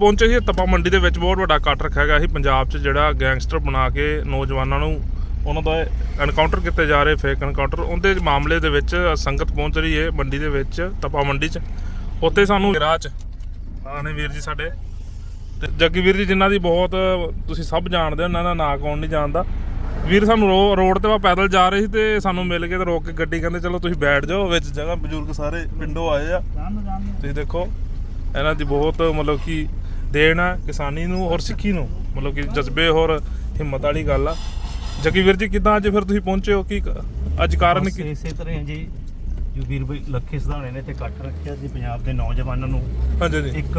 ਪਹੁੰਚੇ ਸੀ ਤਪਾ ਮੰਡੀ ਦੇ ਵਿੱਚ ਬਹੁਤ ਵੱਡਾ ਕੱਟ ਰੱਖਿਆ ਗਿਆ ਸੀ। ਪੰਜਾਬ 'ਚ ਜਿਹੜਾ ਗੈਂਗਸਟਰ ਬਣਾ ਕੇ ਨੌਜਵਾਨਾਂ ਨੂੰ ਉਹਨਾਂ ਦਾ ਐਨਕਾਊਂਟਰ ਕੀਤੇ ਜਾ ਰਹੇ ਫੇਕ ਐਨਕਾਊਂਟਰ ਉਹਦੇ ਮਾਮਲੇ ਦੇ ਵਿੱਚ ਸੰਗਤ ਪਹੁੰਚ ਰਹੀ ਹੈ ਮੰਡੀ ਦੇ ਵਿੱਚ ਤਪਾ ਮੰਡੀ 'ਚ। ਉੱਥੇ ਸਾਨੂੰ ਰਾਹ 'ਚ ਆਣੇ ਵੀਰ ਜੀ ਸਾਡੇ। ਤੇ ਜੱਗੀ ਵੀਰ ਜੀ ਜਿਨ੍ਹਾਂ ਦੀ ਬਹੁਤ ਤੁਸੀਂ ਸਭ ਜਾਣਦੇ ਹੋ ਉਹਨਾਂ ਦਾ ਨਾਂ ਕੌਣ ਨਹੀਂ ਜਾਣਦਾ। ਵੀਰ ਸਾਨੂੰ ਰੋਡ ਤੇ ਵਾ ਪੈਦਲ ਜਾ ਰਹੇ ਸੀ ਤੇ ਸਾਨੂੰ ਮਿਲ ਕੇ ਤੇ ਰੋਕ ਕੇ ਗੱਡੀ ਕਹਿੰਦੇ ਚਲੋ ਤੁਸੀਂ ਬੈਠ ਜਾਓ। ਵਿੱਚ ਜਗ੍ਹਾ ਬਜ਼ੁਰਗ ਸਾਰੇ ਪਿੰਡੋਂ ਆਏ ਆ। ਤੁਸੀਂ ਦੇਖੋ ਇਹਨਾਂ ਦੀ ਬਹੁਤ ਮਤਲਬ ਕਿ ਦੇਣ ਹੈ ਕਿਸਾਨੀ ਨੂੰ ਔਰ ਸਿੱਖੀ ਨੂੰ। ਮਤਲਬ ਕਿ ਜਜ਼ਬੇ ਔਰ ਹਿੰਮਤ ਵਾਲੀ ਗੱਲ ਆ। ਜੱਗੀ ਵੀਰ ਜੀ ਕਿਦਾਂ ਅੱਜ ਫਿਰ ਤੁਸੀਂ ਪਹੁੰਚੇ ਹੋ? ਕੀ ਅੱਜ ਕਾਰਨ ਕੀ? ਇਸੇ ਤਰ੍ਹਾਂ ਹੀ ਜੀ। ਜੋ ਵੀਰ ਬਈ ਲੱਖੇ ਸਧਾਣੇ ਨੇ ਇੱਥੇ ਕੱਟ ਰੱਖਿਆ ਸੀ ਪੰਜਾਬ ਦੇ ਨੌਜਵਾਨਾਂ ਨੂੰ। ਹਾਂਜੀ ਜੀ ਇੱਕ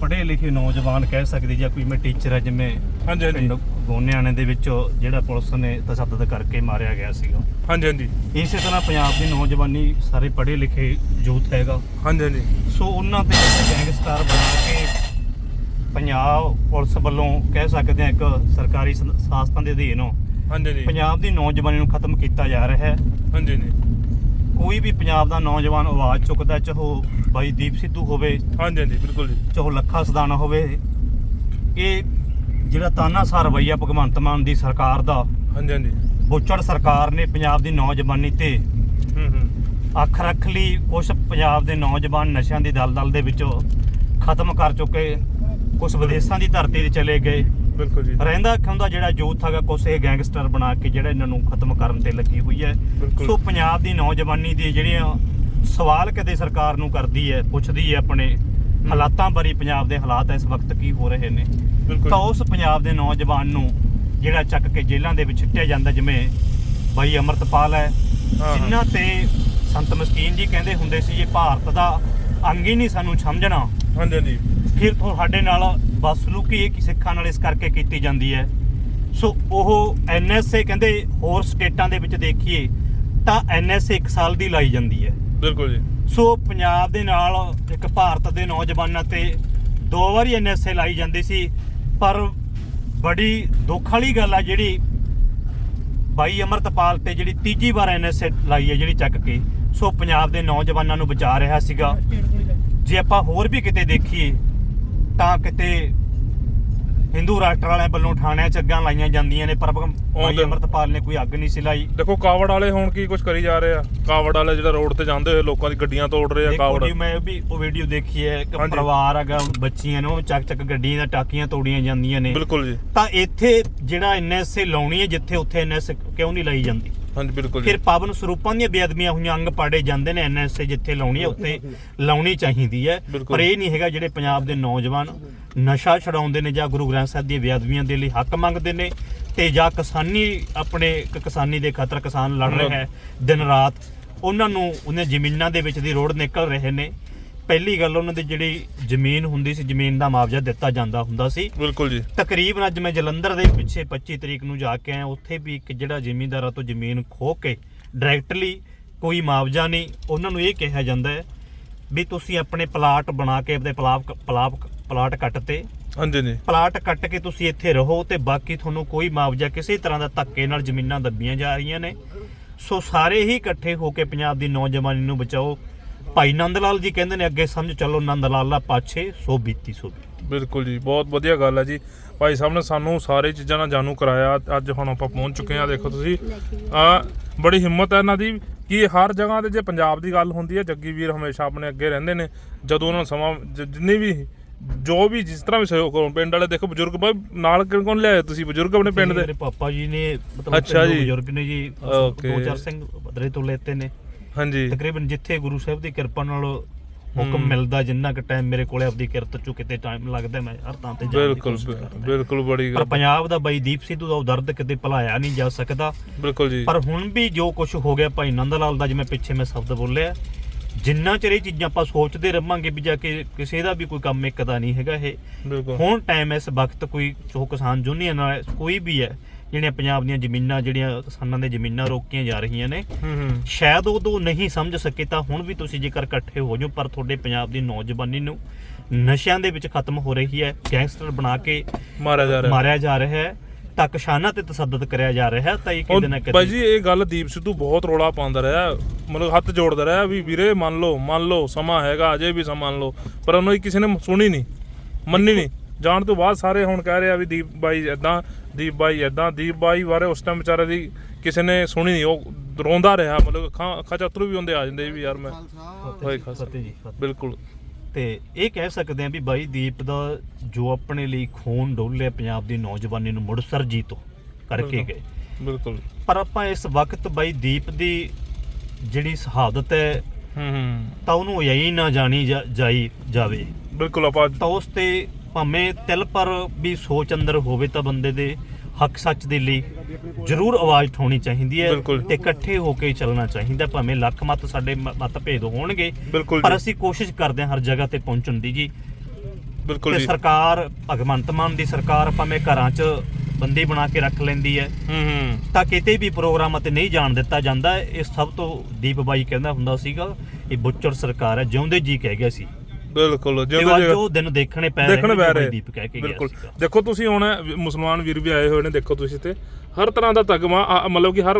ਪੜ੍ਹੇ ਲਿਖੇ ਨੌਜਵਾਨ ਕਹਿ ਸਕਦੇ ਜਾਂ ਕੋਈ ਮੈਂ ਟੀਚਰ ਹੈ ਜਿਵੇਂ ਹਾਂਜੀ ਹਾਂਜੀ। ਗੋਨਿਆਣੇ ਦੇ ਵਿੱਚ ਜਿਹੜਾ ਪੁਲਿਸ ਨੇ ਤਸ਼ੱਦਦ ਕਰਕੇ ਮਾਰਿਆ ਗਿਆ ਸੀਗਾ। ਹਾਂਜੀ ਹਾਂਜੀ। ਇਸੇ ਤਰ੍ਹਾਂ ਪੰਜਾਬ ਦੀ ਨੌਜਵਾਨੀ ਸਾਰੇ ਪੜ੍ਹੇ ਲਿਖੇ ਯੂਥ ਹੈਗਾ। ਹਾਂਜੀ ਹਾਂਜੀ। ਸੋ ਉਹਨਾਂ ਤੇ ਗੈਂਗਸਟਰ ਪੁਲਿਸ ਵੱਲੋਂ ਕਹਿ ਸਕਦੇ ਹਾਂ ਇੱਕ ਸਰਕਾਰੀ ਸੰਸਥਾ ਦੇ ਅਧੀਨ ਹਾਂਜੀ ਜੀ ਪੰਜਾਬ ਦੀ ਨੌਜਵਾਨੀ ਨੂੰ ਖਤਮ ਕੀਤਾ ਜਾ ਰਿਹਾ ਹੈ। ਹਾਂਜੀ ਜੀ ਕੋਈ ਵੀ ਪੰਜਾਬ ਦਾ ਨੌਜਵਾਨ ਆਵਾਜ਼ ਚੁੱਕਦਾ ਚਾਹੇ ਬਾਈ ਦੀਪ ਸਿੱਧੂ ਹੋਵੇ ਹਾਂਜੀ ਹਾਂਜੀ ਬਿਲਕੁਲ ਜੀ। ਚਾਹੇ ਲੱਖਾ ਸਦਾਨਾ ਹੋਵੇ ਇਹ ਜਿਹੜਾ ਤਾਨਾਸਾਰ ਰਵੱਈਆ ਭਗਵੰਤ ਮਾਨ ਦੀ ਸਰਕਾਰ ਦਾ ਹਾਂਜੀ ਹਾਂਜੀ। ਬੁੱਚੜ ਸਰਕਾਰ ਨੇ ਪੰਜਾਬ ਦੀ ਨੌਜਵਾਨੀ ਤੇ ਹੂੰ ਹੂੰ। ਅੱਖ ਰੱਖ ਲਈ ਕੁਝ ਪੰਜਾਬ ਦੇ ਨੌਜਵਾਨ ਨਸ਼ਿਆਂ ਦੀ ਦਲਦਲ ਦੇ ਵਿੱਚੋਂ ਖਤਮ ਕਰ ਚੁੱਕੇ। ਕੁਝ ਵਿਦੇਸ਼ਾਂ ਦੀ ਧਰਤੀ ਤੇ ਚਲੇ ਗਏ। ਬਿਲਕੁਲ ਜੀ। ਰਹਿੰਦਾ ਖੁੰਦਾ ਜਿਹੜਾ ਯੂਥ ਹੈਗਾ ਕੁਛ ਇਹ ਗੈਂਗਸਟਰ ਬਣਾ ਕੇ ਜਿਹੜਾ ਇਹਨਾਂ ਨੂੰ ਖਤਮ ਕਰਨ ਤੇ ਲੱਗੀ ਹੋਈ ਹੈ। ਸੋ ਪੰਜਾਬ ਦੀ ਨੌਜਵਾਨੀ ਦੀ ਜਿਹੜੀਆਂ ਸਵਾਲ ਕਦੇ ਸਰਕਾਰ ਨੂੰ ਕਰਦੀ ਹੈ ਪੁੱਛਦੀ ਹੈ ਆਪਣੇ ਹਾਲਾਤਾਂ ਬਾਰੇ ਪੰਜਾਬ ਦੇ ਹਾਲਾਤ ਇਸ ਵਕਤ ਕੀ ਹੋ ਰਹੇ ਨੇ? ਤਾਂ ਉਸ ਪੰਜਾਬ ਦੇ ਨੌਜਵਾਨ ਨੂੰ ਜਿਹੜਾ ਚੱਕ ਕੇ ਜੇਲ੍ਹਾਂ ਦੇ ਵਿੱਚ ਸਿੱਟਿਆ ਜਾਂਦਾ ਜਿਵੇਂ ਬਾਈ ਅਮਰਤਪਾਲ ਹੈ ਹਾਂ। ਜਿਨ੍ਹਾਂ ਤੇ ਸੰਤ ਮਸਕੀਨ ਜੀ ਕਹਿੰਦੇ ਹੁੰਦੇ ਸੀ ਇਹ ਭਾਰਤ ਦਾ ਅੰਗ ਹੀ ਨਹੀਂ ਸਾਨੂੰ ਸਮਝਣਾ। ਹਾਂਜੀ ਹਾਂਜੀ। ਫਿਰ ਤੁਹਾਡੇ ਨਾਲ ਬਸਲੂਕੀ ਇਹ ਕਿ ਸਿੱਖਾਂ ਨਾਲ ਇਸ ਕਰਕੇ ਕੀਤੀ ਜਾਂਦੀ ਹੈ। ਸੋ ਉਹ ਐਨਐਸਏ ਕਹਿੰਦੇ ਹੋਰ ਸਟੇਟਾਂ ਦੇ ਵਿੱਚ ਦੇਖੀਏ ਤਾਂ ਐਨਐਸਏ 1 ਸਾਲ ਦੀ ਲਾਈ ਜਾਂਦੀ ਹੈ। ਬਿਲਕੁਲ ਜੀ। ਸੋ ਪੰਜਾਬ ਦੇ ਨਾਲ ਇੱਕ ਭਾਰਤ ਦੇ ਨੌਜਵਾਨਾਂ ਤੇ ਦੋ ਵਾਰੀ ਐਨਐਸਏ ਲਾਈ ਜਾਂਦੀ ਸੀ ਪਰ ਬੜੀ ਦੁੱਖ ਵਾਲੀ ਗੱਲ ਆ ਜਿਹੜੀ ਬਾਈ ਅਮਰਤਪਾਲ ਤੇ ਜਿਹੜੀ ਤੀਜੀ ਵਾਰ ਐਨਐਸਏ ਲਾਈ ਹੈ ਜਿਹੜੀ ਚੱਕ ਕੇ। ਸੋ ਪੰਜਾਬ ਦੇ ਨੌਜਵਾਨਾਂ ਨੂੰ ਬਚਾ ਰਿਹਾ ਸੀਗਾ। ਜੇ ਆਪਾਂ ਹੋਰ ਵੀ ਕਿਤੇ ਦੇਖੀਏ ਤਾਂ ਕਿਤੇ ਹਿੰਦੂ ਰਾਸ਼ਟਰ ਵਾਲਿਆਂ ਵੱਲੋਂ ਥਾਣਿਆਂ 'ਚ ਅੱਗਾਂ ਲਾਈਆਂ ਜਾਂਦੀਆਂ ਨੇ ਪਰ ਉਹਦੇ- ਅਮਰਤਪਾਲ ਨੇ ਕੋਈ ਅੱਗ ਨਹੀਂ ਸੀ ਲਾਈ ਦੇਖੋ ਕਾਵੜ ਵਾਲੇ ਹੁਣ ਕੀ ਕੁਝ ਕਰੀ ਜਾ ਰਹੇ ਆ? ਕਾਵੜ ਵਾਲੇ ਜਿਹੜਾ ਰੋਡ ਤੇ ਜਾਂਦੇ ਹੋਏ ਲੋਕਾਂ ਦੀ ਗੱਡੀਆਂ ਤੋੜ ਰਹੇ ਆ ਦੇਖੋ ਕਾਵੜ। ਜੀ ਮੈਂ ਵੀ ਉਹ ਵੀਡੀਓ ਦੇਖੀ ਹੈ ਕਿ ਹਾਂਜੀ। ਪਰਿਵਾਰ ਹੈਗਾ ਬੱਚੀਆਂ ਨੂੰ ਚੱਕ ਚੱਕ ਗੱਡੀਆਂ ਦੀਆਂ ਟਾਕੀਆਂ ਤੋੜੀਆਂ ਜਾਂਦੀਆਂ ਨੇ। ਬਿਲਕੁਲ ਜੀ। ਤਾਂ ਇੱਥੇ ਜਿਹੜਾ ਐਨਐਸਏ ਲਾਉਣੀ ਹੈ ਜਿੱਥੇ ਉੱਥੇ ਐਨਐਸਏ ਕਿਉਂ ਨਹੀਂ ਲਾਈ ਜਾਂਦੀ? ਹਾਂਜੀ ਬਿਲਕੁਲ ਫਿਰ ਪਾਵਨ ਸਰੂਪਾਂ ਦੀਆਂ ਬੇਅਦਬੀਆਂ ਹੋਈਆਂ ਅੰਗ ਪਾੜੇ ਜਾਂਦੇ ਨੇ ਐਨਐਸਏ ਜਿੱਥੇ ਲਾਉਣੀ ਹੈ ਉੱਥੇ ਲਾਉਣੀ ਚਾਹੀਦੀ ਹੈ। ਬਿਲਕੁਲ। ਪਰ ਇਹ ਨਹੀਂ ਹੈਗਾ ਜਿਹੜੇ ਪੰਜਾਬ ਦੇ ਨੌਜਵਾਨ ਨਸ਼ਾ ਛਡਾਉਂਦੇ ਨੇ ਜਾਂ ਗੁਰੂ ਗ੍ਰੰਥ ਸਾਹਿਬ ਦੀਆਂ ਬੇਅਦਬੀਆਂ ਦੇ ਲਈ ਹੱਕ ਮੰਗਦੇ ਨੇ ਤੇ ਜਾਂ ਕਿਸਾਨੀ ਆਪਣੇ ਕਿਸਾਨੀ ਦੇ ਖਾਤਰ ਕਿਸਾਨ ਲੜ ਰਿਹਾ ਹੈ ਦਿਨ ਰਾਤ। ਉਹਨਾਂ ਨੂੰ ਉਹਨਾਂ ਜ਼ਮੀਨਾਂ ਦੇ ਵਿੱਚ ਦੀ ਰੋਡ ਨਿਕਲ ਰਹੇ ਨੇ। ਪਹਿਲੀ ਗੱਲ ਉਹਨਾਂ ਦੀ ਜਿਹੜੀ ਜ਼ਮੀਨ ਹੁੰਦੀ ਸੀ ਜ਼ਮੀਨ ਦਾ ਮੁਆਵਜ਼ਾ ਦਿੱਤਾ ਜਾਂਦਾ ਹੁੰਦਾ ਸੀ। ਬਿਲਕੁਲ ਜੀ। ਤਕਰੀਬਨ ਅੱਜ ਮੈਂ ਜਲੰਧਰ ਦੇ ਪਿੱਛੇ 25 ਤਰੀਕ ਨੂੰ ਜਾ ਕੇ ਆਇਆ ਉੱਥੇ ਵੀ ਇੱਕ ਜਿਹੜਾ ਜ਼ਿਮੀਂਦਾਰਾਂ ਤੋਂ ਜ਼ਮੀਨ ਖੋਹ ਕੇ ਡਾਇਰੈਕਟਲੀ ਕੋਈ ਮੁਆਵਜ਼ਾ ਨਹੀਂ ਉਹਨਾਂ ਨੂੰ ਇਹ ਕਿਹਾ ਜਾਂਦਾ ਹੈ ਵੀ ਤੁਸੀਂ ਆਪਣੇ ਪਲਾਟ ਬਣਾ ਕੇ ਆਪਣੇ ਪਲਾਟ ਪਲਾਟ ਪਲਾਟ ਕੱਟ ਤੇ ਹਾਂਜੀ। ਜੀ ਪਲਾਟ ਕੱਟ ਕੇ ਤੁਸੀਂ ਇੱਥੇ ਰਹੋ ਤੇ ਬਾਕੀ ਤੁਹਾਨੂੰ ਕੋਈ ਮੁਆਵਜ਼ਾ ਕਿਸੇ ਤਰ੍ਹਾਂ ਦਾ ਧੱਕੇ ਨਾਲ ਜ਼ਮੀਨਾਂ ਦੱਬੀਆਂ ਜਾ ਰਹੀਆਂ ਨੇ। ਸੋ ਸਾਰੇ ਹੀ ਇਕੱਠੇ ਹੋ ਕੇ ਪੰਜਾਬ ਦੀ ਨੌਜਵਾਨੀ ਨੂੰ ਬਚਾਓ। ਭਾਈ ਨੰਦ ਲਾਲ ਜੀ ਕਹਿੰਦੇ ਨੇ ਅੱਗੇ ਸਮਝ ਚੱਲੋ ਨੰਦ ਲਾਲਾ ਪਾਛੇ ਸੋ ਬੀਤੀ ਸੋ ਬੀਤੀ। ਬਿਲਕੁਲ ਜੀ ਬਹੁਤ ਵਧੀਆ ਗੱਲ ਹੈ ਜੀ। ਭਾਈ ਸਾਹਿਬ ਨੇ ਸਾਨੂੰ ਸਾਰੇ ਚੀਜ਼ਾਂ ਨਾਲ ਜਾਣੂ ਕਰਾਇਆ ਅੱਜ ਹੁਣ ਆਪਾਂ ਪਹੁੰਚ ਚੁੱਕੇ ਆ ਦੇਖੋ ਤੁਸੀਂ। ਆ ਬੜੀ ਹਿੰਮਤ ਹੈ ਇਹਨਾਂ ਦੀ ਕਿ ਹਰ ਜਗ੍ਹਾ ਤੇ ਜੇ ਪੰਜਾਬ ਦੀ ਗੱਲ ਹੁੰਦੀ ਹੈ ਜੱਗੀ ਵੀਰ ਹਮੇਸ਼ਾ ਆਪਣੇ ਅੱਗੇ ਰਹਿੰਦੇ ਨੇ ਜਦੋਂ ਉਹਨਾਂ ਨੂੰ ਸਮਾਂ ਜ- ਜਿੰਨੀ ਵੀ ਜੋ ਵੀ ਜਿਸ ਤਰ੍ਹਾਂ ਵੀ ਸਹਿਯੋਗ ਕਰੋ ਪਿੰਡ ਵਾਲੇ ਦੇਖੋ ਬਜ਼ੁਰਗ ਭਾਈ ਨਾਲ ਕਿਹਨ ਕੌਣ ਲਿਆਏ ਤੁਸੀਂ ਬਜ਼ੁਰਗ ਆਪਣੇ ਪਿੰਡ ਦੇ? ਮੇਰੇ ਪਾਪਾ ਜੀ ਨੇ ਮਤਲਬ ਅੱਛਾ ਪਿੰਡੋਂ ਜੀ। ਬਜ਼ੁਰਗ ਨੇ ਜੀ. ਦੋ ਚਾਰ ਸਿੰਘ ਬਦਰੇ ਤੋਂ ਲੈਤੇ ਨੇ। ਹਾਂਜੀ। ਤਕਰੀਬਨ ਜਿੱਥੇ ਗੁਰੂ ਸਾਹਿਬ ਦੀ ਕਿਰਪਾ ਨਾਲ ਹੁਕਮ। ਮਿਲਦਾ ਜਿੰਨਾ ਕੁ ਟਾਈਮ ਮੇਰੇ ਕੋਲੇ ਆਪਦੀ ਕਿਰਤ ਚੋਂ ਕਿਤੇ ਟਾਈਮ ਲੱਗਦਾ ਮੈਂ ਹਰ ਥਾਂ ਤੇ ਜਾਣ ਦੀ ਬਿਲਕੁਲ ਕੋਸ਼ਿਸ਼ ਕਰਦਾ। ਬਿਲਕੁਲ ਬੜੀ ਪਰ ਪੰਜਾਬ ਦਾ ਬਾਈ ਦੀਪ ਸਿੱਧੂ ਦਾ ਉਹ ਦਰਦ ਕਿਤੇ ਭੁਲਾਇਆ ਨਹੀਂ ਜਾ ਸਕਦਾ। ਬਿਲਕੁਲ ਜੀ। ਪਰ ਹੁਣ ਵੀ ਜੋ ਕੁਝ ਹੋ ਗਿਆ ਭਾਈ ਨੰਦ ਲਾਲ ਦਾ ਜਿਵੇਂ ਪਿੱਛੇ ਮੈਂ ਸ਼ਬਦ ਬੋਲਿਆ ਜਿੰਨਾ ਚਿਰ ਇਹ ਚੀਜ਼ਾਂ ਆਪਾਂ ਸੋਚਦੇ ਰਵਾਂਗੇ ਵੀ ਜਾ ਕੇ ਕਿਸੇ ਦਾ ਵੀ ਕੋਈ ਕੰਮ ਇੱਕ ਦਾ ਨਹੀਂ ਹੈਗਾ ਇਹ। ਬਿਲਕੁਲ। ਹੁਣ ਟਾਈਮ ਇਸ ਵਕਤ ਕੋਈ ਚੋ ਕਿਸਾਨ ਯੂਨੀਅਨ ਨਾਲ ਕੋਈ ਵੀ ਹੈ ਜਿਹੜੀਆਂ ਪੰਜਾਬ ਦੀਆਂ ਜ਼ਮੀਨਾਂ ਜਿਹੜੀਆਂ ਕਿਸਾਨਾਂ ਦੇ ਜ਼ਮੀਨਾਂ ਰੋਕੀਆਂ ਜਾ ਰਹੀਆਂ ਨੇ। ਸ਼ਾਇਦ ਉਦੋਂ ਨਹੀਂ ਸਮਝ ਸਕੇ ਤਾਂ ਹੁਣ ਵੀ ਤੁਸੀਂ ਜੇਕਰ ਇਕੱਠੇ ਹੋ ਜਾਓ ਪਰ ਤੁਹਾਡੇ ਪੰਜਾਬ ਦੀ ਨੌਜਵਾਨੀ ਨੂੰ ਨਸ਼ਿਆਂ ਦੇ ਵਿੱਚ ਖਤਮ ਹੋ ਰਹੀ ਹੈ ਗੈਂਗਸਟਰ ਬਣਾ ਕੇ ਮਾਰਿਆ ਜਾ ਰਿਹਾ। ਮਾਰਿਆ ਜਾ ਰਿਹਾ ਹੈ ਤਾਂ ਕਿਸਾਨਾਂ ਤੇ ਤਸੱਦਦ ਕਰਿਆ ਜਾ ਰਿਹਾ ਤਾਂ ਇਹ ਕਿਤੇ ਨਾ ਕਿਤੇ ਜੀ ਇਹ ਗੱਲ ਦੀਪ ਸਿੱਧੂ ਬਹੁਤ ਰੋਲਾ ਪਾਉਂਦਾ ਰਿਹਾ ਮਤਲਬ ਹੱਥ ਜੋੜਦਾ ਰਿਹਾ ਵੀ ਵੀਰੇ ਮੰਨ ਲਓ ਮੰਨ ਲਓ ਸਮਾਂ ਹੈਗਾ ਅਜੇ ਵੀ ਸਮਾਂ ਮੰਨ ਲਓ ਪਰ ਉਹਨੂੰ ਕਿਸੇ ਨੇ ਸੁਣੀ ਨਹੀਂ ਮੰਨੀ ਨਹੀਂ। ਜਾਣ ਤੋਂ ਬਾਅਦ ਸਾਰੇ ਹੁਣ ਕਹਿ ਰਹੇ ਆ ਵੀ ਦੀਪ ਬਾਈ ਐਦਾਂ ਦੀਪ ਬਾਈ ਐਦਾਂ ਦੀਪ ਬਾਈ ਬਾਰੇ ਉਸ ਟਾਈਮ ਵਿਚਾਰੇ ਦੀ ਕਿਸੇ ਨੇ ਸੁਣੀ ਨਹੀਂ ਉਹ ਰੋਂਦਾ ਰਿਹਾ ਮਤਲਬ ਅੱਖਾਂ ਅੱਖਾਂ ਚ ਅਥਰੂ ਵੀ ਹੁੰਦੇ ਆ ਜਾਂਦੇ ਵੀ ਯਾਰ ਮੈਂ ਹੋਏ ਖਾਲਸਾ। ਫਤਿਹ ਜੀ ਫਤਿਹ। ਬਿਲਕੁਲ ਤੇ ਇਹ ਕਹਿ ਸਕਦੇ ਆ ਵੀ ਬਾਈ ਦੀਪ ਦਾ ਜੋ ਆਪਣੇ ਲਈ ਖੂਨ ਡੋਲਿਆ ਪੰਜਾਬ ਦੀ ਨੌਜਵਾਨੀ ਨੂੰ ਮੁੜ ਸਰਜੀ ਤੋਂ ਕਰਕੇ। ਗਏ ਬਿਲਕੁਲ ਪਰ ਆਪਾਂ ਇਸ ਵਕਤ ਬਾਈ ਦੀਪ ਦੀ ਜਿਹੜੀ ਸ਼ਹਾਦਤ ਹੈ ਹੂੰ ਹੂੰ ਤਾਂ ਉਹਨੂੰ ਯਹੀ ਨਾ ਜਾਣੀ ਜਾ- ਜਾਈ ਜਾਵੇ ਬਿਲਕੁਲ ਆਪਾਂ ਤਾਂ ਉਸ ਤੇ ਭਾਵੇਂ ਤਿਲ ਪਰ ਵੀ ਸੋਚ ਅੰਦਰ ਹੋਵੇ ਤਾਂ ਬੰਦੇ ਦੇ ਹੱਕ ਸੱਚ ਦੇ ਲਈ ਜ਼ਰੂਰ ਆਵਾਜ਼ ਉਠਾਉਣੀ ਚਾਹੀਦੀ ਹੈ। ਤੇ ਇਕੱਠੇ ਹੋ ਕੇ ਚੱਲਣਾ ਚਾਹੀਦਾ ਭਾਵੇਂ ਲੱਖ ਮਤ ਸਾਡੇ ਮ- ਮਤਭੇਦ ਹੋਣਗੇ ਪਰ ਅਸੀਂ ਕੋਸ਼ਿਸ਼ ਕਰਦੇ ਹਾਂ ਹਰ ਜਗ੍ਹਾ ਤੇ ਪਹੁੰਚਣ ਦੀ ਜੀ। ਬਿਲਕੁਲ ਤੇ ਜੀ। ਸਰਕਾਰ ਭਗਵੰਤ ਮਾਨ ਦੀ ਸਰਕਾਰ ਭਾਵੇਂ ਘਰਾਂ 'ਚ ਬੰਦੀ ਬਣਾ ਕੇ ਰੱਖ ਲੈਂਦੀ ਹੈ। ਤਾਂ ਕਿਤੇ ਵੀ ਪ੍ਰੋਗਰਾਮਾਂ ਤੇ ਨਹੀਂ ਜਾਣ ਦਿੱਤਾ ਜਾਂਦਾ ਇਹ ਸਭ ਤੋਂ ਦੀਪ ਬਾਈ ਕਹਿੰਦਾ ਹੁੰਦਾ ਸੀਗਾ ਇਹ ਬੁੱਚੜ ਸਰਕਾਰ ਹੈ ਜਿਉਂਦੇ ਜੀ ਕਹਿ ਗਿਆ ਸੀ। ਬਿਲਕੁਲ ਤੇ ਜਿਉਂਦੇ ਅੱਜ ਉਹ ਦਿਨ ਦੇਖਣੇ ਪੈ ਰਹੇ ਦੇਖਣ ਨੇ ਬੈ ਜੋ ਰਹੇ। ਬਾਈ ਦੀਪ ਕਹਿ ਕੇ ਗਿਆ ਬਿਲਕੁਲ। ਸੀਗਾ। ਦੇਖੋ ਤੁਸੀਂ ਹੁਣ ਮੁਸਲਮਾਨ ਵੀਰ ਵੀ ਆਏ ਹੋਏ ਨੇ ਦੇਖੋ ਤੁਸੀਂ ਤੇ। ਹਰ ਤਰ੍ਹਾਂ ਦਾ ਤਗਮਾ ਆ- ਮਤਲਬ ਕਿ ਹਰ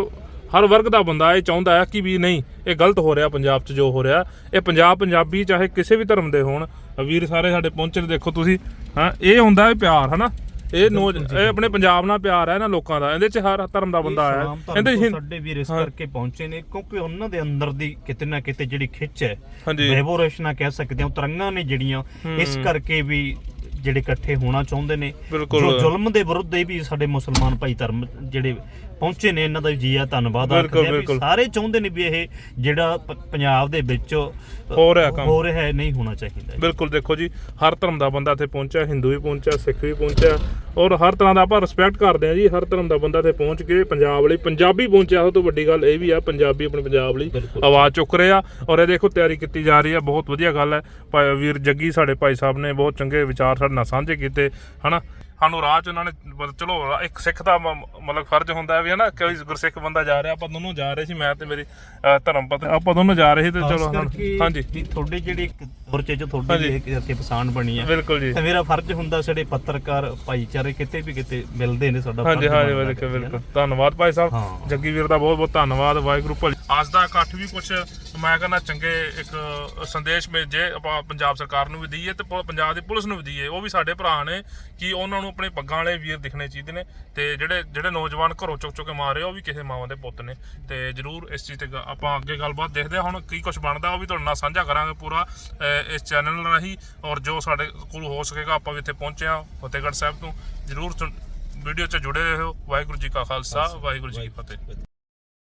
ਹਰ ਵਰਗ ਦਾ ਬੰਦਾ ਇਹ ਚਾਹੁੰਦਾ ਹੈ ਕਿ ਵੀ ਨਹੀਂ ਇਹ ਗਲਤ ਹੋ ਰਿਹਾ ਪੰਜਾਬ 'ਚ ਜੋ ਹੋ ਰਿਹਾ। ਇਹ ਪੰਜਾਬ ਪੰਜਾਬੀ ਚਾਹੇ ਕਿਸੇ ਵੀ ਧਰਮ ਦੇ ਹੋਣ ਵੀਰ ਸਾਰੇ ਸਾਡੇ ਪਹੁੰਚੇ ਨੇ ਦੇਖੋ ਤੁਸੀਂ ਹਾਂ ਇਹ ਹੁੰਦਾ ਹੈ ਪਿਆਰ ਹਨਾ? ਇਹ ਜੀ। ਇਹ ਆਪਣੇ ਪੰਜਾਬ ਨਾਲ ਪਿਆਰ ਹੈ ਇਹਨਾਂ ਲੋਕਾਂ ਦਾ ਇਹਦੇ 'ਚ ਹਰ ਧਰਮ ਦਾ ਬੰਦਾ ਆਇਆ ਇਹਦੇ ਸਾਡੇ ਵੀਰ ਇਸ। ਕਰਕੇ ਪਹੁੰਚੇ ਨੇ ਕਿਉਂਕਿ ਉਹਨਾਂ ਦੇ ਅੰਦਰ ਦੀ ਕਿਤੇ ਨਾ ਕਿਤੇ ਜਿਹੜੀ ਖਿੱਚ ਹੈ ਵੈਬੋਰੇਸ਼ਨਾਂ ਕਹਿ ਸਕਦੇ ਹਾਂ ਤਰੰਗਾਂ ਨੇ ਜਿਹੜੀਆਂ ਇਸ। ਕਰਕੇ ਵੀ ਜਿਹੜੇ ਇਕੱਠੇ ਹੋਣਾ ਚਾਹੁੰਦੇ ਨੇ। ਜੋ ਜ਼ੁਲਮ ਦੇ ਵਿਰੁੱਧ ਇਹ ਵੀ ਸਾਡੇ ਮੁਸਲਮਾਨ ਭਾਈ ਧਰਮ ਜਿਹੜੇ ਪਹੁੰਚੇ ਨੇ ਇਹਨਾਂ ਦਾ ਵੀ ਜੀ ਆ ਧੰਨਵਾਦ ਬਿਲਕੁਲ, ਆਖਦੇ ਆ ਵੀ ਬਿਲਕੁਲ। ਸਾਰੇ ਚਾਹੁੰਦੇ ਨੇ ਵੀ ਇਹ ਜਿਹੜਾ ਪ- ਪੰਜਾਬ ਦੇ ਵਿੱਚ ਹੋ ਰਿਹਾ ਕੰਮ। ਹੋ ਰਿਹਾ ਹੈ, ਨਹੀਂ ਹੋਣਾ ਚਾਹੀਦਾ ਬਿਲਕੁਲ ਦੇਖੋ ਜੀ ਹਰ ਧਰਮ ਦਾ ਬੰਦਾ ਇੱਥੇ ਪਹੁੰਚਿਆ ਹਿੰਦੂ ਵੀ ਪਹੁੰਚਿਆ ਸਿੱਖ ਵੀ ਪਹੁੰਚਿਆ ਔਰ ਹਰ ਤਰ੍ਹਾਂ ਦਾ ਆਪਾਂ ਰਿਸਪੈਕਟ ਕਰਦੇ ਹਾਂ ਜੀ ਹਰ ਧਰਮ ਦਾ ਬੰਦਾ ਇੱਥੇ ਪਹੁੰਚ ਕੇ ਪੰਜਾਬ ਲਈ ਪੰਜਾਬੀ ਪਹੁੰਚਿਆ ਉਹ ਤੋਂ ਵੱਡੀ ਗੱਲ ਇਹ ਵੀ ਆ ਪੰਜਾਬੀ ਆਪਣੇ ਪੰਜਾਬ ਲਈ ਬਿਲਕੁਲ। ਆਵਾਜ਼ ਚੁੱਕ ਰਹੇ ਆ ਔਰ ਇਹ ਦੇਖੋ ਤਿਆਰੀ ਕੀਤੀ ਜਾ ਰਹੀ ਆ ਬਹੁਤ ਵਧੀਆ ਗੱਲ ਹੈ ਭਾਈ ਵੀਰ ਜੱਗੀ ਸਾਡੇ ਭਾਈ ਸਾਹਿਬ ਨੇ ਬਹੁਤ ਚੰਗੇ ਵਿਚਾਰ ਸਾਡੇ ਨਾਲ ਸਾਂਝੇ ਕੀਤੇ ਹਨਾ ਸਾਨੂੰ ਰਾਹ ਚ ਉਹਨਾਂ ਨੇ ਮਤਲਬ ਚਲੋ ਇੱਕ ਸਿੱਖ ਦਾ ਮ- ਮਤਲਬ ਫਰਜ਼ ਹੁੰਦਾ ਵੀ ਹਨਾ ਕੋਈ ਗੁਰਸਿੱਖ ਬੰਦਾ ਜਾ ਰਿਹਾ ਆਪਾਂ ਦੋਨੋਂ ਜਾ ਰਹੇ ਸੀ ਮੈਂ ਤੇ ਮੇਰੀ ਅ, ਧਰਮ ਪਤਨੀ। ਆਪਾਂ ਦੋਨੋਂ ਜਾ ਰਹੇ ਸੀ ਤੇ ਚਲੋ ਹਾਂਜੀ। ਵੀ ਤੁਹਾਡੇ ਜਿਹੜੇ ਇੱਕ ਚ ਤੁਹਾਡੀ ਹਾਂਜੀ। ਇੱਕ ਕਰਕੇ ਪਛਾਣ ਬਣੀ ਹੈ ਬਿਲਕੁਲ ਜੀ। ਤੇ ਮੇਰਾ ਫਰਜ਼ ਹੁੰਦਾ ਸਾਡੇ ਪੱਤਰਕਾਰ ਭਾਈਚਾਰੇ ਕਿਤੇ ਵੀ ਕਿਤੇ ਮਿਲਦੇ ਨੇ ਸਾਡਾ ਹਾਂਜੀ ਫਰਜ਼ ਹਾਂਜੀ ਬਣਦਾ ਬਿਲਕੁਲ ਧੰਨਵਾਦ ਭਾਈ ਸਾਹਿਬ। ਹਾਂ। ਜੱਗੀ ਵੀਰ ਦਾ ਬਹੁਤ ਬਹੁਤ ਧੰਨਵਾਦ ਵਾਹਿਗੁਰੂ ਭਲੀ ਅੱਜ ਦਾ ਇਕੱਠ ਵੀ ਕੁਝ ਮੈਂ ਕਹਿੰਦਾ ਚੰਗੇ ਇੱਕ ਸੰਦੇਸ਼ ਮੇ ਜੇ ਆਪਾਂ ਪੰਜਾਬ ਸਰਕਾਰ ਨੂੰ ਵੀ ਦਈਏ ਤੇ ਪੰਜਾਬ ਦੀ ਪੁਲਿਸ ਨੂੰ ਵੀ ਦਈਏ ਉਹ ਵੀ ਸਾਡੇ ਭਰਾ ਨੇ ਕਿ ਉਹਨਾਂ ਨੂੰ ਆਪਣੇ ਪੱਗਾਂ ਵਾਲੇ ਵੀਰ ਦਿਖਣੇ ਚਾਹੀਦੇ ਨੇ ਤੇ ਜਿਹੜੇ ਜਿਹੜੇ ਨੌਜਵਾਨ ਘਰੋਂ ਚੁੱਕ ਚੁੱਕ ਕੇ ਮਾਰੇ ਉਹ ਵੀ ਕਿਸੇ ਮਾਵਾਂ ਦੇ ਪੁੱਤ ਨੇ ਤੇ ਜਰੂਰ ਇਸ ਚੀਜ਼ ਤੇ ਆਪਾਂ ਅੱਗੇ ਗੱਲਬਾਤ ਦੇਖਦੇ ਹਾਂ ਹੁਣ ਕੀ ਕੁਝ ਬਣਦਾ ਉਹ ਵੀ ਤੁਹਾਡੇ ਨਾਲ ਸਾਂਝਾ ਕਰਾਂਗੇ ਪੂਰਾ ਇਸ ਚੈਨਲ ਰਾਹੀਂ ਔਰ ਜੋ ਸਾਡੇ ਕੋਲ ਹੋ ਸਕੇਗਾ ਆਪਾਂ ਵੀ ਇੱਥੇ ਪਹੁੰਚੇ ਹਾਂ ਫਤਿਹਗੜ੍ਹ ਸਾਹਿਬ ਤੋਂ ਜਰੂਰ ਵੀਡੀਓ 'ਚ ਜੁੜੇ ਰਹੋ ਵਾਹਿਗੁਰੂ ਜੀ ਕਾ ਖਾਲਸਾ ਵਾਹਿਗੁਰੂ ਜੀ ਕੀ ਫਤਿਹ।